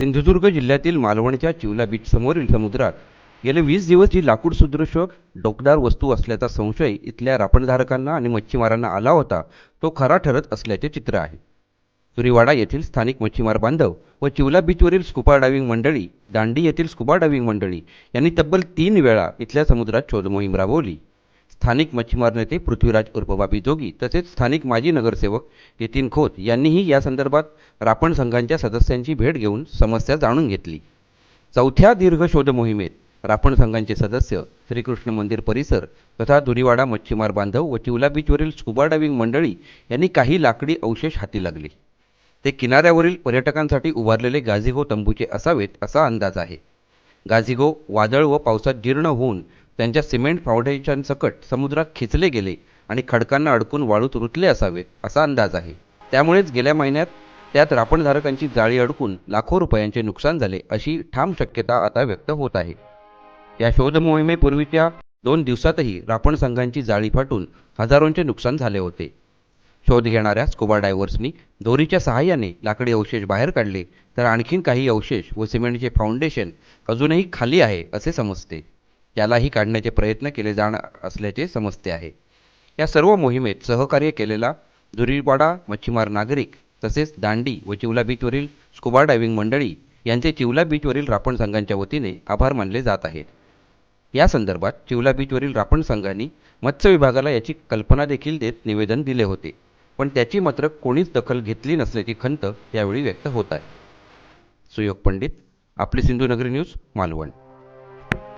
सिंधुदुर्ग जिल्ह्यातील मालवणच्या चिवला बीचसमोरील समुद्रात गेले वीस दिवस जी लाकूड सदृश डोकदार वस्तू असल्याचा संशय इथल्या रापणधारकांना आणि मच्छीमारांना आला होता. तो खरा ठरत असल्याचे चित्र आहे. सुरीवाडा येथील स्थानिक मच्छीमार बांधव व चिवला बीचवरील स्कुबा डायव्हिंग मंडळी दांडी येथील स्कुबा डायव्हिंग मंडळी यांनी तब्बल तीन वेळा इथल्या समुद्रात शोधमोहीम राबवली. स्थानिक मच्छीमार नेते पृथ्वीराज उर्फ बाबी जोगी तसेच स्थानिक माजी नगरसेवक नितीन खोत यांनीही या संदर्भात रापण संघांच्या सदस्यांची भेट घेऊन समस्या जाणून घेतली. चौथ्या दीर्घ शोध मोहिमेत रापण संघांचे सदस्य श्रीकृष्ण मंदिर परिसर तथा दुरीवाडा मच्छीमार बांधव व चिवला बीचवरील स्कुबा डायव्हिंग मंडळी यांनी काही लाकडी अवशेष हाती लागले. ते किनाऱ्यावरील पर्यटकांसाठी उभारलेले गाझिगो तंबूचे असावेत असा अंदाज आहे. गाझिगो वादळ व पावसात जीर्ण होऊन त्यांच्या सिमेंट फाउंडेशनसकट समुद्रात खेचले गेले आणि खडकांना अडकून वाळूत रुतले असावे असा अंदाज आहे. त्यामुळेच गेल्या महिन्यात त्यात रापणधारकांची जाळी अडकून लाखो रुपयांचे नुकसान झाले अशी ठाम शक्यता आता व्यक्त होत आहे. या शोध मोहिमेपूर्वीच्या दोन दिवसातही रापण संघांची जाळी फाटून हजारोंचे नुकसान झाले होते. शोध घेणाऱ्या स्कुबा डायव्हर्सनी दोरीच्या सहाय्याने लाकडी अवशेष बाहेर काढले तर आणखीन काही अवशेष व सिमेंटचे फाउंडेशन अजूनही खाली आहे असे समजते. त्यालाही काढण्याचे प्रयत्न केले जाणार असल्याचे समजते आहे. या सर्व मोहिमेत सहकार्य केलेला दुरीवाडा मच्छीमार नागरिक तसेच दांडी व चिवला बीचवरील स्कुबा डायव्हिंग मंडळी यांचे चिवला बीचवरील रापण संघांच्या वतीने आभार मानले जात आहेत. या संदर्भात चिवला बीचवरील रापण संघांनी मत्स्य विभागाला याची कल्पना देखील देत निवेदन दिले होते. पण त्याची मात्र कोणीच दखल घेतली नसल्याची खंत यावेळी व्यक्त होत आहे. सुयोग पंडित आपली सिंधुनगरी न्यूज मालवण.